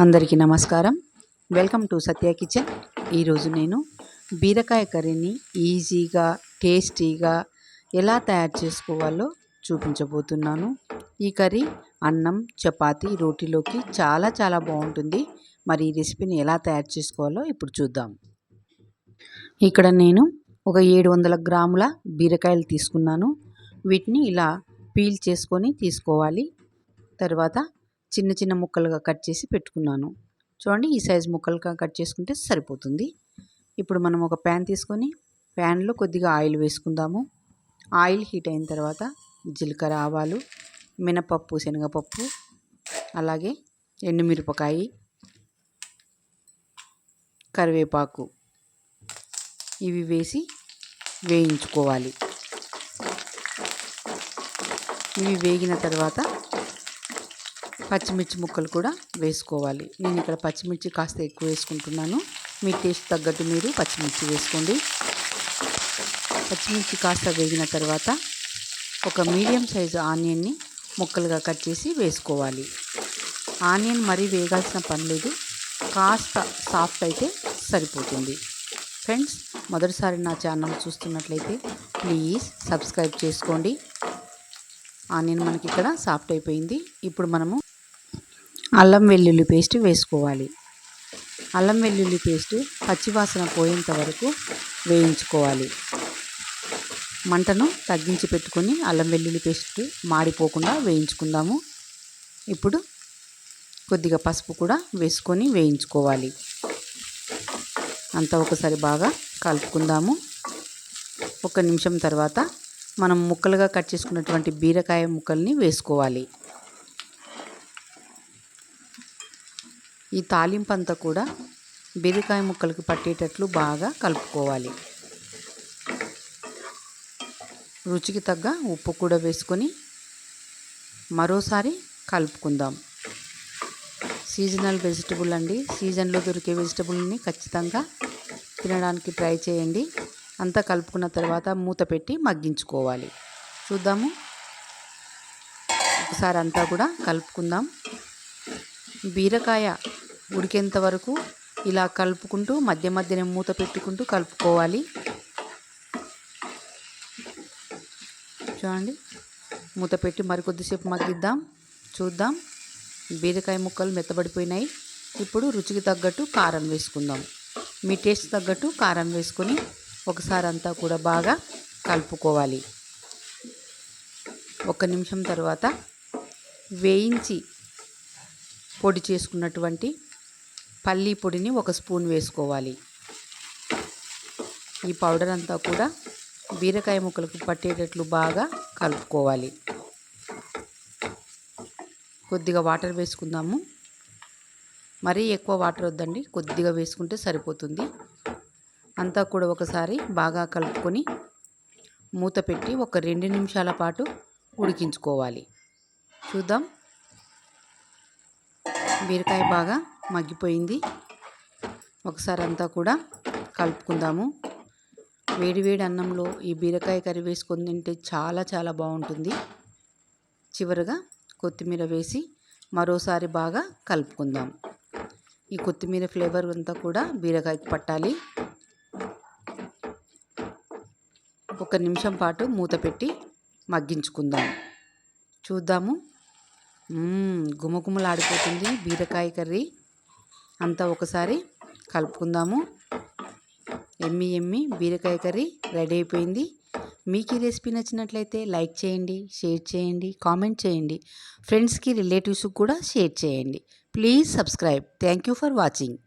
అందరికీ నమస్కారం. Welcome to Satya kitchen. ఈరోజు నేను బీరకాయ కర్రీని ఈజీగా టేస్టీగా ఎలా తయారు చేసుకోవాలో చూపించబోతున్నాను. ఈ కర్రీ అన్నం చపాతి రోటీలోకి చాలా చాలా బాగుంటుంది. మరి ఈ రెసిపీని ఎలా తయారు చేసుకోవాలో ఇప్పుడు చూద్దాం. ఇక్కడ నేను ఒక ఏడు వందల గ్రాముల బీరకాయలు తీసుకున్నాను. వీటిని ఇలా పీల్ చేసుకొని తీసుకోవాలి. తర్వాత చిన్న చిన్న ముక్కలుగా కట్ చేసి పెట్టుకున్నాను. చూడండి ఈ సైజు ముక్కలుగా కట్ చేసుకుంటే సరిపోతుంది. ఇప్పుడు మనం ఒక ప్యాన్ తీసుకొని ప్యాన్లో కొద్దిగా ఆయిల్ వేసుకుందాము. ఆయిల్ హీట్ అయిన తర్వాత జీలకర్ర ఆవాలు మినపప్పు శనగపప్పు అలాగే ఎండుమిరపకాయి కరివేపాకు ఇవి వేసి వేయించుకోవాలి. ఇవి వేగిన తర్వాత పచ్చిమిర్చి ముక్కలు కూడా వేసుకోవాలి. నేను ఇక్కడ పచ్చిమిర్చి కాస్త ఎక్కువ వేసుకుంటున్నాను. మీ టేస్ట్ తగ్గట్టు మీరు పచ్చిమిర్చి వేసుకోండి. పచ్చిమిర్చి కాస్త వేగిన తర్వాత ఒక మీడియం సైజు ఆనియన్ని ముక్కలుగా కట్ చేసి వేసుకోవాలి. ఆనియన్ మరీ వేగాల్సిన పని లేదు. కాస్త సాఫ్ట్ అయితే సరిపోతుంది. ఫ్రెండ్స్ మొదటిసారి నా ఛానల్ చూస్తున్నట్లయితే ప్లీజ్ సబ్స్క్రైబ్ చేసుకోండి. ఆనియన్ మనకి ఇక్కడ సాఫ్ట్ అయిపోయింది. ఇప్పుడు మనము అల్లం వెల్లుల్లి పేస్ట్ వేసుకోవాలి. అల్లం వెల్లుల్లి పేస్ట్ పచ్చివాసన పోయేంత వరకు వేయించుకోవాలి. మంటను తగ్గించి పెట్టుకొని అల్లం వెల్లుల్లి పేస్ట్ మాడిపోకుండా వేయించుకుందాము. ఇప్పుడు కొద్దిగా పసుపు కూడా వేసుకొని వేయించుకోవాలి. అంతా ఒకసారి బాగా కలుపుకుందాము. ఒక నిమిషం తర్వాత మనం ముక్కలుగా కట్ చేసుకున్నటువంటి బీరకాయ ముక్కల్ని వేసుకోవాలి. ఈ తాలింపు అంతా కూడా బీరకాయ ముక్కలకు పట్టేటట్లు బాగా కలుపుకోవాలి. రుచికి తగ్గ ఉప్పు కూడా వేసుకొని మరోసారి కలుపుకుందాం. సీజనల్ వెజిటబుల్ అండి. సీజన్లో దొరికే వెజిటబుల్ని ఖచ్చితంగా తినడానికి ట్రై చేయండి. అంతా కలుపుకున్న తర్వాత మూత పెట్టి మగ్గించుకోవాలి. చూద్దాము. ఒకసారి అంతా కూడా కలుపుకుందాం. బీరకాయ ఉడికేంత వరకు ఇలా కలుపుకుంటూ మధ్య మధ్యనే మూత పెట్టుకుంటూ కలుపుకోవాలి. చూడండి. మూత పెట్టి మరికొద్దిసేపు మగ్గిద్దాం. చూద్దాం. బీరకాయ ముక్కలు మెత్తబడిపోయినాయి. ఇప్పుడు రుచికి తగ్గట్టు కారం వేసుకుందాం. మీ టేస్ట్ తగ్గట్టు కారం వేసుకొని ఒకసారి అంతా కూడా బాగా కలుపుకోవాలి. ఒక నిమిషం తర్వాత వేయించి పొడి చేసుకున్నటువంటి పల్లీ పొడిని ఒక స్పూన్ వేసుకోవాలి. ఈ పౌడర్ అంతా కూడా బీరకాయ ముక్కలకు పట్టేటట్లు బాగా కలుపుకోవాలి. కొద్దిగా వాటర్ వేసుకుందాము. మరీ ఎక్కువ వాటర్ వద్దండి కొద్దిగా వేసుకుంటే సరిపోతుంది. అంతా కూడా ఒకసారి బాగా కలుపుకొని మూత పెట్టి ఒక రెండు నిమిషాల పాటు ఉడికించుకోవాలి. చూద్దాం. బీరకాయ బాగా మగ్గిపోయింది. ఒకసారి అంతా కూడా కలుపుకుందాము. వేడివేడి అన్నంలో ఈ బీరకాయ కర్రీ వేసుకొని తింటే చాలా చాలా బాగుంటుంది. చివరగా కొత్తిమీర వేసి మరోసారి బాగా కలుపుకుందాం. ఈ కొత్తిమీర ఫ్లేవర్ అంతా కూడా బీరకాయకి పట్టాలి. ఒక నిమిషం పాటు మూత పెట్టి మగ్గించుకుందాం. చూద్దాము. గుమగుమలాడిపోతుంది బీరకాయ కర్రీ. అంతా ఒకసారి కలుపుకుందాము. ఎమ్మి ఎమ్మి బీరకాయ కర్రీ రెడీ అయిపోయింది. మీకు ఈ రెసిపీ నచ్చినట్లయితే లైక్ చేయండి షేర్ చేయండి కామెంట్ చేయండి. ఫ్రెండ్స్కి రిలేటివ్స్కి కూడా షేర్ చేయండి. Please subscribe. Thank you for watching.